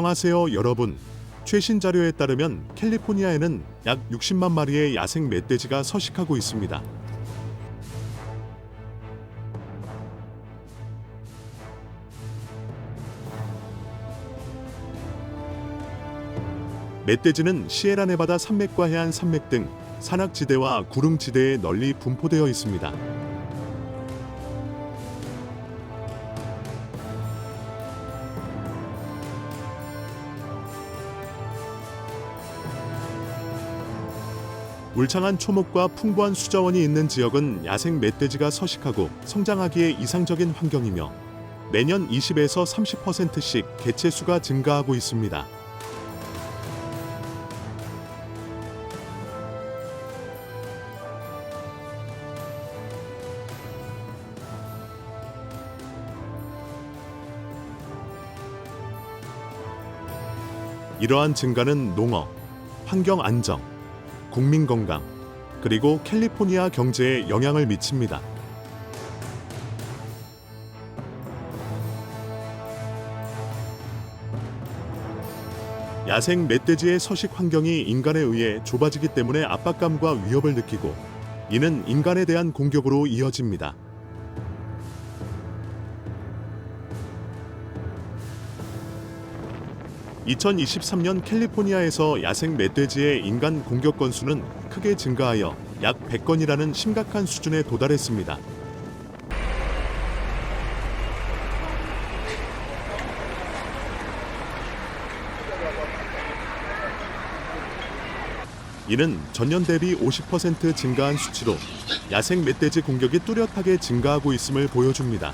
안녕하세요, 여러분. 최신 자료에 따르면 캘리포니아에는 약 60만 마리의 야생 멧돼지가 서식하고 있습니다. 멧돼지는 시에라네바다 산맥과 해안 산맥 등 산악지대와 구릉지대에 널리 분포되어 있습니다. 울창한 초목과 풍부한 수자원이 있는 지역은 야생 멧돼지가 서식하고 성장하기에 이상적인 환경이며 매년 20에서 30%씩 개체 수가 증가하고 있습니다. 이러한 증가는 농업, 환경 안정, 국민 건강, 그리고 캘리포니아 경제에 영향을 미칩니다. 야생 멧돼지의 서식 환경이 인간에 의해 좁아지기 때문에 압박감과 위협을 느끼고 이는 인간에 대한 공격으로 이어집니다. (2023년) 캘리포니아에서 야생 멧돼지의 인간 공격 건수는 크게 증가하여 약 100건이라는 심각한 수준에 도달했습니다. 이는 전년 대비 50% 증가한 수치로 야생 멧돼지 공격이 뚜렷하게 증가하고 있음을 보여줍니다.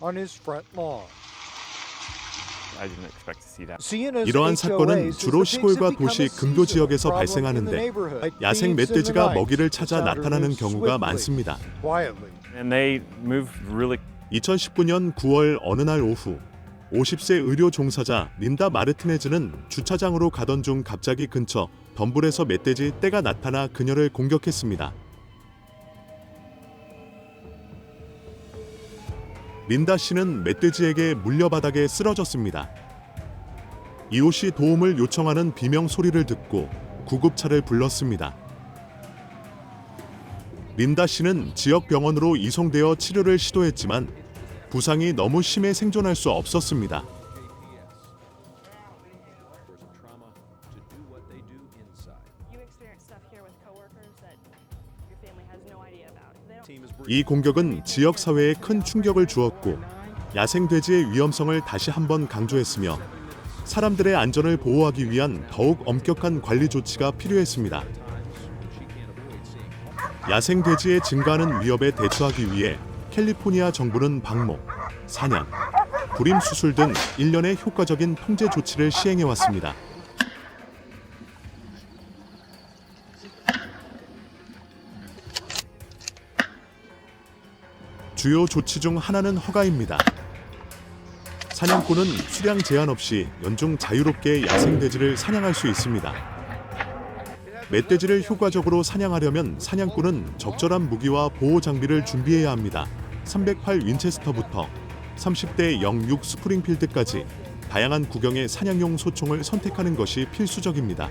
On his front lawn. I didn't expect to see that. Sienna's 이러한 사건은 주로 시골과 도시 근교 지역에서 발생하는데. 야생 멧돼지가 먹이를 찾아 나타나는 경우가 많습니다. Quietly. And they move really 2019년 9월 어느 날 오후 50세 의료 종사자 린다 마르티네즈는 주차장으로 가던 중 갑자기 근처 덤불에서 멧돼지 떼가 나타나 그녀를 공격했습니다. 린다 씨는 멧돼지에게 물려 바닥에 쓰러졌습니다. 이웃이 도움을 요청하는 비명 소리를 듣고 구급차를 불렀습니다. 린다 씨는 지역 병원으로 이송되어 치료를 시도했지만 부상이 너무 심해 생존할 수 없었습니다. 이 공격은 지역 사회에 큰 충격을 주었고 야생 돼지의 위험성을 다시 한번 강조했으며 사람들의 안전을 보호하기 위한 더욱 엄격한 관리 조치가 필요했습니다. 야생 돼지의 증가하는 위협에 대처하기 위해 캘리포니아 정부는 방목, 사냥, 불임 수술 등 일련의 효과적인 통제 조치를 시행해 왔습니다. 주요 조치 중 하나는 허가입니다. 사냥꾼은 수량 제한 없이 연중 자유롭게 야생 돼지를 사냥할 수 있습니다. 멧돼지를 효과적으로 사냥하려면 사냥꾼은 적절한 무기와 보호 장비를 준비해야 합니다. 308 윈체스터부터 30대 06 스프링필드까지 다양한 구경의 사냥용 소총을 선택하는 것이 필수적입니다.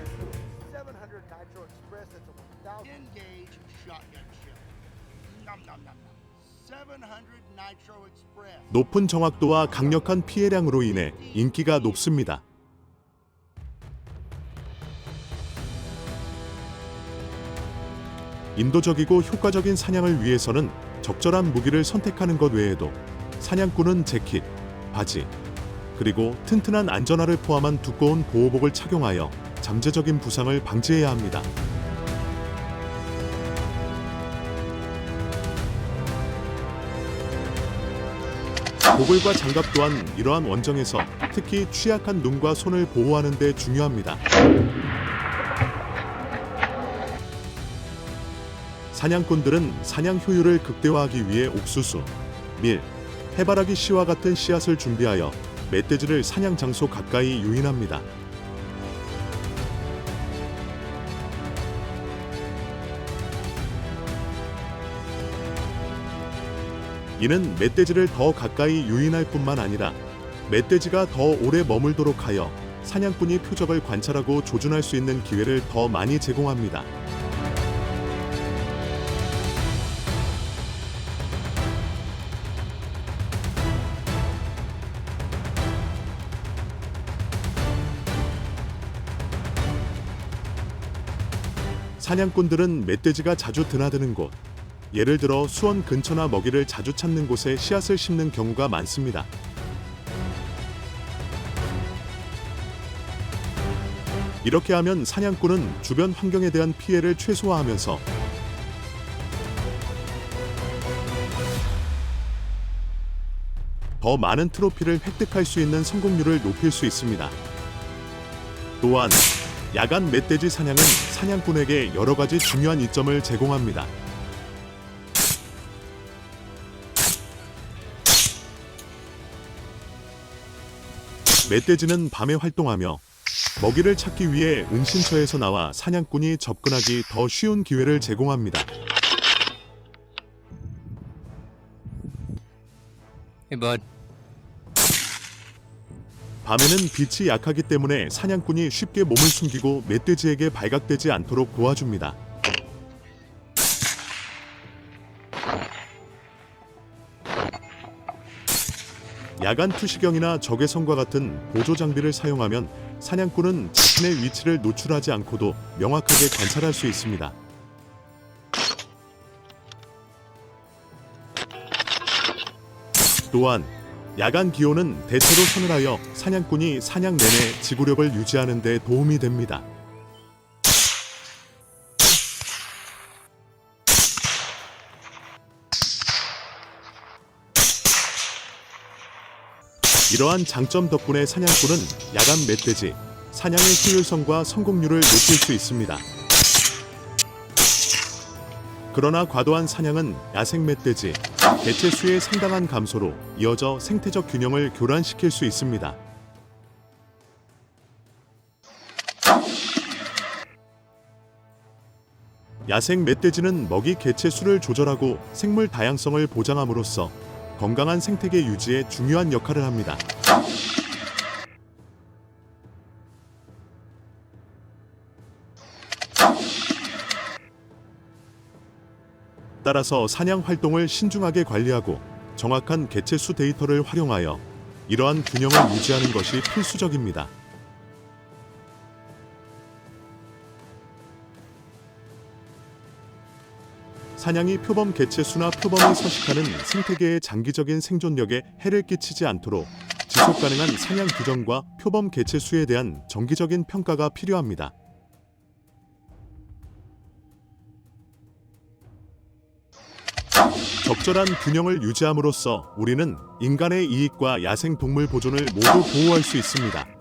높은 정확도와 강력한 피해량으로 인해 인기가 높습니다. 인도적이고 효과적인 사냥을 위해서는 적절한 무기를 선택하는 것 외에도 사냥꾼은 재킷, 바지, 그리고 튼튼한 안전화를 포함한 두꺼운 보호복을 착용하여 잠재적인 부상을 방지해야 합니다. 고글과 장갑 또한 이러한 원정에서 특히 취약한 눈과 손을 보호하는 데 중요합니다. 사냥꾼들은 사냥 효율을 극대화하기 위해 옥수수, 밀, 해바라기 씨와 같은 씨앗을 준비하여 멧돼지를 사냥 장소 가까이 유인합니다. 이는 멧돼지를 더 가까이 유인할 뿐만 아니라 멧돼지가 더 오래 머물도록 하여 사냥꾼이 표적을 관찰하고 조준할 수 있는 기회를 더 많이 제공합니다. 사냥꾼들은 멧돼지가 자주 드나드는 곳, 예를 들어 수원 근처나 먹이를 자주 찾는 곳에 씨앗을 심는 경우가 많습니다. 이렇게 하면 사냥꾼은 주변 환경에 대한 피해를 최소화하면서 더 많은 트로피를 획득할 수 있는 성공률을 높일 수 있습니다. 또한 야간 멧돼지 사냥은 사냥꾼에게 여러 가지 중요한 이점을 제공합니다. 멧돼지는 밤에 활동하며 먹이를 찾기 위해 은신처에서 나와 사냥꾼이 접근하기 더 쉬운 기회를 제공합니다. Hey, bud. 밤에는 빛이 약하기 때문에 사냥꾼이 쉽게 몸을 숨기고 멧돼지에게 발각되지 않도록 도와줍니다. 야간 투시경이나 적외선과 같은 보조 장비를 사용하면 사냥꾼은 자신의 위치를 노출하지 않고도 명확하게 관찰할 수 있습니다. 또한 야간 기온은 대체로 서늘하여 사냥꾼이 사냥 내내 지구력을 유지하는 데 도움이 됩니다. 이러한 장점 덕분에 사냥꾼은 야간 멧돼지, 사냥의 효율성과 성공률을 높일 수 있습니다. 그러나 과도한 사냥은 야생 멧돼지, 개체 수의 상당한 감소로 이어져 생태적 균형을 교란시킬 수 있습니다. 야생 멧돼지는 먹이 개체 수를 조절하고 생물 다양성을 보장함으로써 건강한 생태계 유지에 중요한 역할을 합니다. 따라서 사냥 활동을 신중하게 관리하고 정확한 개체 수 데이터를 활용하여 이러한 균형을 유지하는 것이 필수적입니다. 사냥이 표범 개체 수나 표범이 서식하는 생태계의 장기적인 생존력에 해를 끼치지 않도록 지속 가능한 사냥 규정과 표범 개체 수에 대한 정기적인 평가가 필요합니다. 적절한 균형을 유지함으로써 우리는 인간의 이익과 야생 동물 보존을 모두 보호할 수 있습니다.